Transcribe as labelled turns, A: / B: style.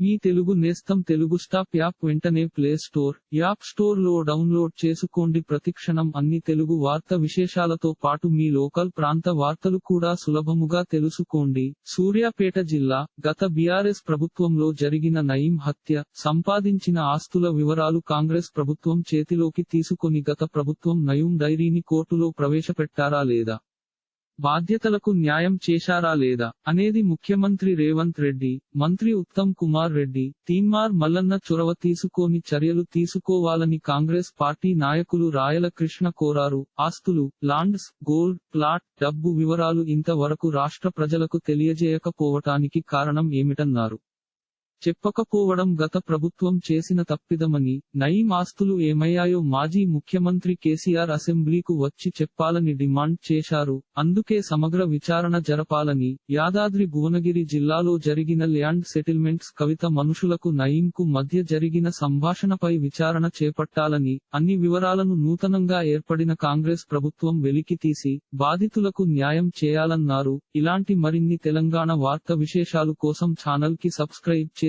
A: మీ తెలుగు నేస్తం Telugu stop app వెంటనే play store app స్టోర్లో డౌన్లోడ్ చేసుకోండి. ప్రతిక్షణం అన్ని తెలుగు వార్త విశేషాలతో పాటు మీ లోకల్ ప్రాంత వార్తలు కూడా సులభముగా తెలుసుకోండి. సూర్యాపేట జిల్లా గత బీఆర్ఎస్ ప్రభుత్వంలో జరిగిన నయీం హత్య సంపాదించిన ఆస్తుల వివరాలు కాంగ్రెస్ ప్రభుత్వం చేతిలోకి తీసుకొని గత ప్రభుత్వం నయూం డైరీని కోర్టులో ప్రవేశపెట్టారా లేదా? బాధ్యతలకు న్యాయం చేశారా లేదా అనేది ముఖ్యమంత్రి రేవంత్ రెడ్డి మంత్రి ఉత్తమ్ కుమార్ రెడ్డి తీన్మార్ మల్లన్న చొరవ తీసుకోని చర్యలు తీసుకోవాలని కాంగ్రెస్ పార్టీ నాయకులు రాయల కృష్ణ కోరారు. ఆస్తులు లాండ్స్ గోల్డ్ ప్లాట్ డబ్బు వివరాలు ఇంతవరకు రాష్ట్ర ప్రజలకు తెలియజేయకపోవటానికి కారణం ఏమిటన్నారు? చెప్పకపోవడం గత ప్రభుత్వం చేసిన తప్పిదమని నయీం ఆస్తులు ఏమయ్యాయో మాజీ ముఖ్యమంత్రి కేసీఆర్ అసెంబ్లీకు వచ్చి చెప్పాలని డిమాండ్ చేశారు. అందుకే సమగ్ర విచారణ జరపాలని యాదాద్రి భువనగిరి జిల్లాలో జరిగిన ల్యాండ్ సెటిల్మెంట్స్ కవిత మనుషులకు నయీంకు మధ్య జరిగిన సంభాషణపై విచారణ చేపట్టాలని అన్ని వివరాలను నూతనంగా ఏర్పడిన కాంగ్రెస్ ప్రభుత్వం వెలికితీసి బాధితులకు న్యాయం చేయాలన్నారు. ఇలాంటి మరిన్ని తెలంగాణ వార్త విశేషాలు కోసం ఛానల్కి సబ్స్క్రైబ్ చేసి